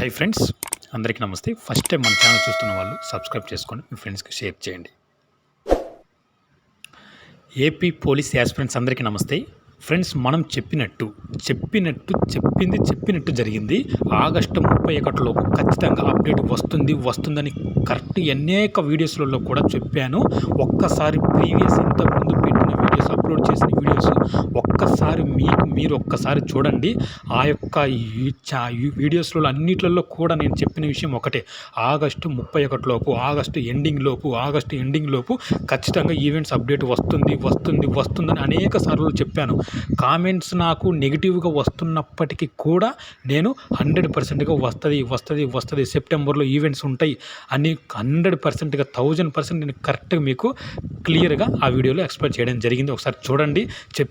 Hi friends అందరికీ నమస్తే. First time మన ఛానల్ చూస్తున్న వాళ్ళు సబ్స్క్రైబ్ చేసుకోండి మీ ఫ్రెండ్స్కి షేర్ చేయండి. ఏపీ పోలీస్ యాస్పిరెంట్స్ అందరికీ నమస్తే. ఫ్రెండ్స్ మనం చెప్పినట్టు చెప్పినట్టు చెప్పింది చెప్పినట్టు జరిగింది. ఆగస్టు ముప్పై ఒకటిలోపు ఖచ్చితంగా అప్డేట్ వస్తుంది వస్తుందని కరెక్ట్ అనేక వీడియోస్లలో కూడా చెప్పాను. ఒక్కసారి ప్రీవియస్ ఇంతకుముందు పెట్టిన వీడియోస్ అప్లోడ్ చేసిన వీడియోస్ ఒక్కసారి మీకు మీరు ఒక్కసారి చూడండి. ఆ యొక్క వీడియోస్లో అన్నిట్లలో కూడా నేను చెప్పిన విషయం ఒకటే. ఆగస్టు ముప్పై ఒకటిలోపు ఆగస్టు ఎండింగ్ లోపు ఆగస్టు ఎండింగ్ లోపు ఖచ్చితంగా ఈవెంట్స్ అప్డేట్ వస్తుంది వస్తుంది వస్తుందని అనేక సార్లు చెప్పాను. కామెంట్స్ నాకు నెగిటివ్గా వస్తున్నప్పటికీ కూడా నేను హండ్రెడ్ పర్సెంట్గా వస్తుంది వస్తుంది వస్తుంది. సెప్టెంబర్లో ఈవెంట్స్ ఉంటాయి అని హండ్రెడ్ పర్సెంట్గా థౌజండ్ పర్సెంట్ నేను కరెక్ట్గా మీకు క్లియర్గా ఆ వీడియోలో ఎక్స్ప్లెయిన్ చేయడం జరిగింది. ఒకసారి చూడండి.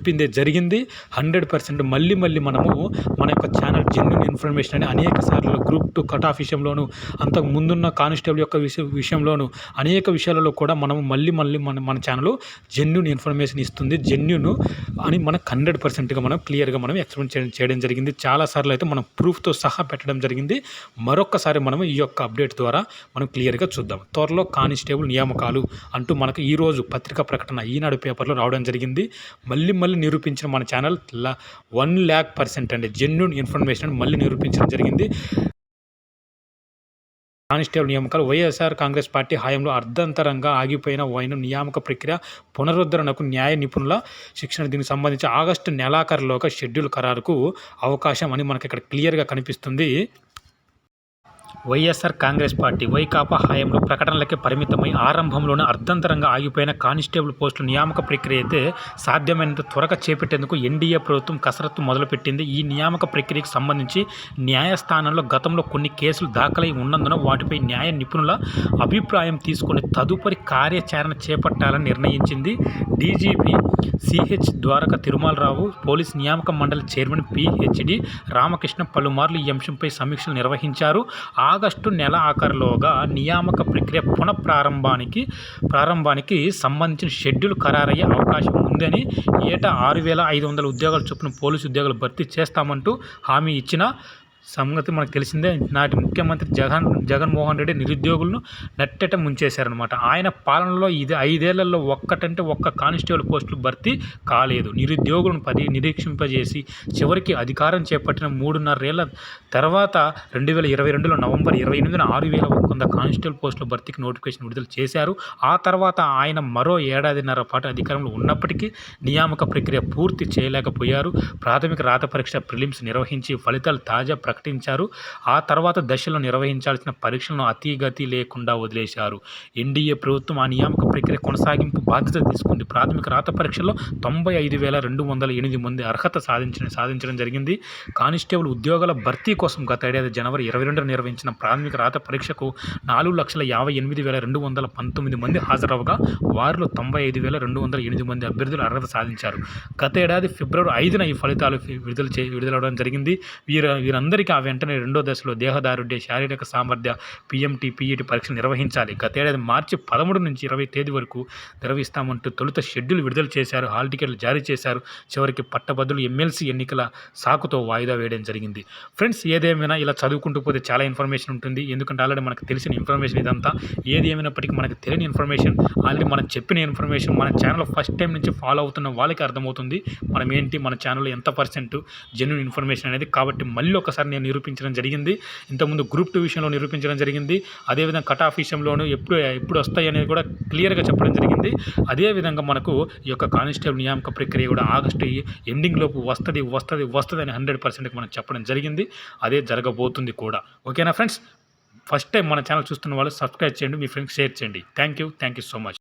చెప్పిందే జరిగింది. హండ్రెడ్ పర్సెంట్ మళ్ళీ మళ్ళీ మనము మన యొక్క ఛానల్ జెన్యున్ ఇన్ఫర్మేషన్ అని అనేక సార్లు గ్రూప్ టూ కట్ ఆఫ్ విషయంలోను అంతకు ముందున్న కానిస్టేబుల్ యొక్క విషయ విషయంలోను అనేక విషయాలలో కూడా మనము మళ్ళీ మళ్ళీ మన మన ఛానల్ జెన్యున్ ఇన్ఫర్మేషన్ ఇస్తుంది. జెన్యున్ అని మనకు హండ్రెడ్ పర్సెంట్గా మనం క్లియర్గా మనం ఎక్స్ప్లెయిన్ చేయడం చేయడం జరిగింది. చాలాసార్లు అయితే మనం ప్రూఫ్తో సహా పెట్టడం జరిగింది. మరొకసారి మనం ఈ యొక్క అప్డేట్ ద్వారా మనం క్లియర్గా చూద్దాం. త్వరలో కానిస్టేబుల్ నియామకాలు అంటూ మనకు ఈరోజు పత్రికా ప్రకటన ఈనాడు పేపర్లో రావడం జరిగింది. మళ్ళీ మళ్ళీ నిరూపించిన మన ఛానల్ వన్ ల్యాక్ పర్సెంట్ అండి. జెన్యున్ ఇన్ఫర్మేషన్ మళ్ళీ నిరూపించడం జరిగింది. కానిస్టేబుల్ నియామకాలు వైఎస్ఆర్ కాంగ్రెస్ పార్టీ హయాంలో అర్ధంతరంగా ఆగిపోయిన వైన నియామక ప్రక్రియ పునరుద్ధరణకు న్యాయ నిపుణుల శిక్షణ దీనికి సంబంధించి ఆగస్టు నెలాఖరులోగా షెడ్యూల్ ఖరారుకు అవకాశం అని మనకి ఇక్కడ క్లియర్గా కనిపిస్తుంది. వైఎస్ఆర్ కాంగ్రెస్ పార్టీ వైకాపా హయాంలో ప్రకటనలకే పరిమితమై ఆరంభంలోనే అర్ధంతరంగా ఆగిపోయిన కానిస్టేబుల్ పోస్టుల నియామక ప్రక్రియ అయితే సాధ్యమైనంత త్వరగా చేపట్టేందుకు ఎన్డీఏ ప్రభుత్వం కసరత్తు మొదలుపెట్టింది. ఈ నియామక ప్రక్రియకు సంబంధించి న్యాయస్థానంలో గతంలో కొన్ని కేసులు దాఖలై ఉన్నందున వాటిపై న్యాయ నిపుణుల అభిప్రాయం తీసుకుని తదుపరి కార్యాచరణ చేపట్టాలని నిర్ణయించింది. DGP CH Dwaraka Tirumala Rao police నియామక మండలి చైర్మన్ పిహెచ్డి రామకృష్ణ పలుమార్లు ఈ అంశంపై సమీక్షలు నిర్వహించారు. ఆగస్టు నెల ఆఖరులోగా నియామక ప్రక్రియ పునఃప్రారంభానికి ప్రారంభానికి సంబంధించిన షెడ్యూల్ ఖరారయ్యే అవకాశం ఉందని ఏటా ఆరు వేల ఐదు వందల ఉద్యోగాలు చొప్పున పోలీసు ఉద్యోగాలు భర్తీ చేస్తామంటూ హామీ ఇచ్చిన సంగతి మనకు తెలిసిందే. నాటి ముఖ్యమంత్రి జగన్ జగన్మోహన్ రెడ్డి నిరుద్యోగులను నట్టెట ముంచేశారనమాట ఆయన పాలనలో ఇది ఐదేళ్ళలో ఒక్కటంటే ఒక్క కానిస్టేబుల్ పోస్టులు భర్తీ కాలేదు. నిరుద్యోగులను పది నిరీక్షింపజేసి చివరికి అధికారం చేపట్టిన మూడున్నరేళ్ళ తర్వాత రెండు వేల ఇరవై రెండులో నవంబర్ ఇరవై ఎనిమిదిన ఆరు వేల వంద కానిస్టేబుల్ పోస్టుల భర్తీకి నోటిఫికేషన్ విడుదల చేశారు. ఆ తర్వాత ఆయన మరో ఏడాదిన్నర పాటు అధికారంలో ఉన్నప్పటికీ నియామక ప్రక్రియ పూర్తి చేయలేకపోయారు. ప్రాథమిక రాత పరీక్ష ప్రిలిమ్స్ నిర్వహించి ఫలితాలు తాజా ప్రకటించారు. ఆ తర్వాత దశలో నిర్వహించాల్సిన పరీక్షలను అతిగతి లేకుండా వదిలేశారు. ఎన్డీఏ ప్రభుత్వం ఆ నియామక ప్రక్రియ కొనసాగింపు బాధ్యత తీసుకుంది. ప్రాథమిక రాత పరీక్షలో తొంభై ఐదు వేల రెండు వందల ఎనిమిది మంది అర్హత సాధించిన సాధించడం జరిగింది. కానిస్టేబుల్ ఉద్యోగాల భర్తీ కోసం గత ఏడాది జనవరి ఇరవై రెండున నిర్వహించిన ప్రాథమిక రాత పరీక్షకు నాలుగు లక్షల యాభై ఎనిమిది వేల రెండు వందల పంతొమ్మిది మంది హాజరవగా వారిలో తొంభై ఐదు వేల రెండు వందల ఎనిమిది మంది అభ్యర్థులు అర్హత సాధించారు. గత ఏడాది ఫిబ్రవరి ఐదున ఈ ఫలితాలు విడుదల చే విడుదలవడం జరిగింది. వీరు వీరందరికీ ఆ వెంటనే రెండో దశలో దేహదారుడ్య శారీరక సామర్థ్య పిఎంటీ పీఈటీ పరీక్షలు నిర్వహించాలి. గతేడాది మార్చి పదమూడు నుంచి ఇరవై తేదీ వరకు నిర్వహిస్తామంటూ తొలుత షెడ్యూల్ విడుదల చేశారు. హాల్ టికెట్లు జారీ చేశారు. చివరికి పట్టభద్రులు ఎమ్మెల్సీ ఎన్నికల సాకుతో వాయిదా వేయడం జరిగింది. ఫ్రెండ్స్ ఏదేమైనా ఇలా చదువుకుంటూ పోతే చాలా ఇన్ఫర్మేషన్ ఉంటుంది. ఎందుకంటే ఆల్రెడీ మనకు తెలిసిన ఇన్ఫర్మేషన్ ఇదంతా. ఏది ఏమైనప్పటికీ మనకు తెలియని ఇన్ఫర్మేషన్ ఆల్రెడీ మనం చెప్పిన ఇన్ఫర్మేషన్ మన ఛానల్ ఫస్ట్ టైం నుంచి ఫాలో అవుతున్న వాళ్ళకి అర్థమవుతుంది. మనం ఏంటి? మన ఛానల్లో ఎంత పర్సెంట్ జెన్యున్ ఇన్ఫర్మేషన్ అనేది. కాబట్టి మళ్ళీ ఒకసారి నేను నిరూపించడం జరిగింది. ఇంతకుముందు గ్రూప్ టూ విషయంలో నిరూపించడం జరిగింది. అదేవిధంగా కట్ ఆఫ్ విషయంలోనూ ఎప్పుడు ఎప్పుడు వస్తాయి అనేది కూడా క్లియర్గా చెప్పడం జరిగింది. అదేవిధంగా మనకు ఈ యొక్క కానిస్టేబుల్ నియామక ప్రక్రియ కూడా ఆగస్టు ఎండింగ్ లోపు వస్తుంది వస్తుంది వస్తుంది అని హండ్రెడ్ పర్సెంట్కి మనం చెప్పడం జరిగింది. అదే జరగబోతుంది కూడా. ఓకేనా ఫ్రెండ్స్? ఫస్ట్ టైం మన ఛానల్ చూస్తున్న వాళ్ళు సబ్స్క్రైబ్ చేయండి మీ ఫ్రెండ్స్ షేర్ చేయండి. Thank you thank you so much.